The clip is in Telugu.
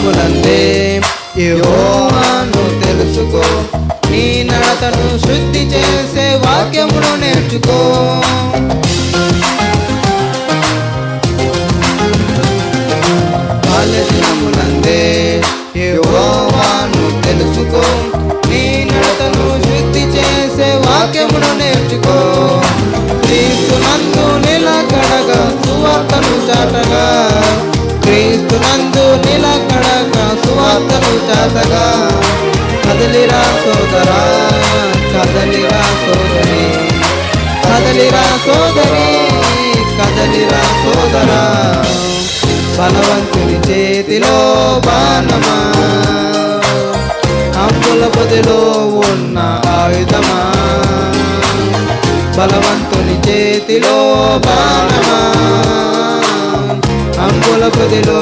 దినములందే యెహోవాను తెలుసుకో. నీ నడతను శుద్ధి చేసే వాక్యమును నేర్చుకో. బాల్య దినములందే తెలుసుకో. నీ నడతను శుద్ధి చేసే వాక్యమును నేర్చుకో. క్రీస్తు నందు నిలకడగా సువార్తను చాటగా. క్రీస్తు నందు నిలకడగా సువార్తను చేతగా కదలిరా సోదరా కదలిరా సోదరి కదలిరా సోదరి కదలిరా సోదరా. బలవంతుని చేతిలో బాణమా అంబుల పొదిలో ఉన్న ఆయుధమా. బలవంతుని చేతిలో బాణమా అంబుల పొదిలో